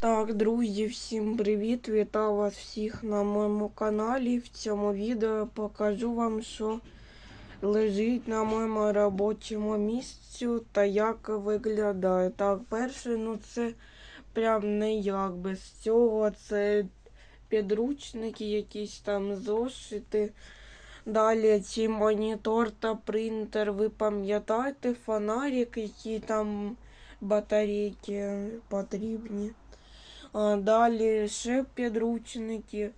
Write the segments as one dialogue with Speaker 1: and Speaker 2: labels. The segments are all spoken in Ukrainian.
Speaker 1: Так, друзі, всім привіт! Вітаю вас всіх на моєму каналі. В цьому відео покажу вам, що лежить на моєму робочому місці та як виглядає. Так, перше, ну це прям не як без цього. Це підручники, якісь там зошити. Далі ці монітор та принтер, ви пам'ятаєте, фонарик, які там батарейки потрібні. Далі ще підручники.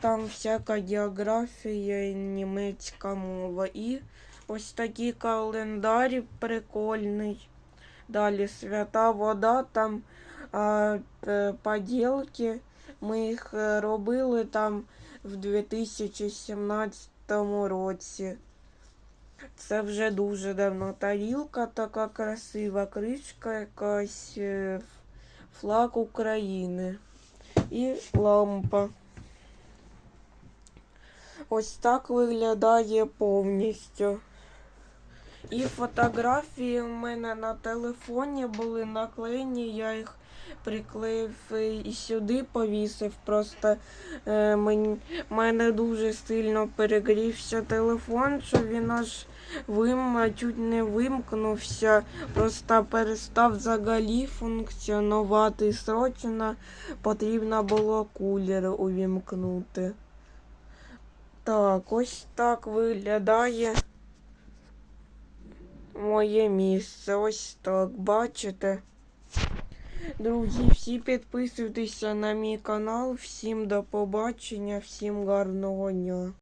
Speaker 1: Там всяка географія німецька мова. І ось такий календар прикольний. Далі свята вода, там а, поділки. Ми їх робили там в 2017 році. Це вже дуже давно. Тарілка така красива, кришка якась, е, флаг України і лампа. Ось так виглядає повністю. І фотографії в мене на телефоні були наклеєні, я їх приклеїв і сюди повісив. Просто е, мені, мене дуже сильно перегрівся телефон, що він аж вим, чуть не вимкнувся, просто перестав взагалі функціонувати. Срочно потрібно було кулер увімкнути. Так, ось так виглядає моє місце. Ось так, бачите? Друзі, всі підписуйтеся на мій канал. Всім до побачення, всім гарного дня.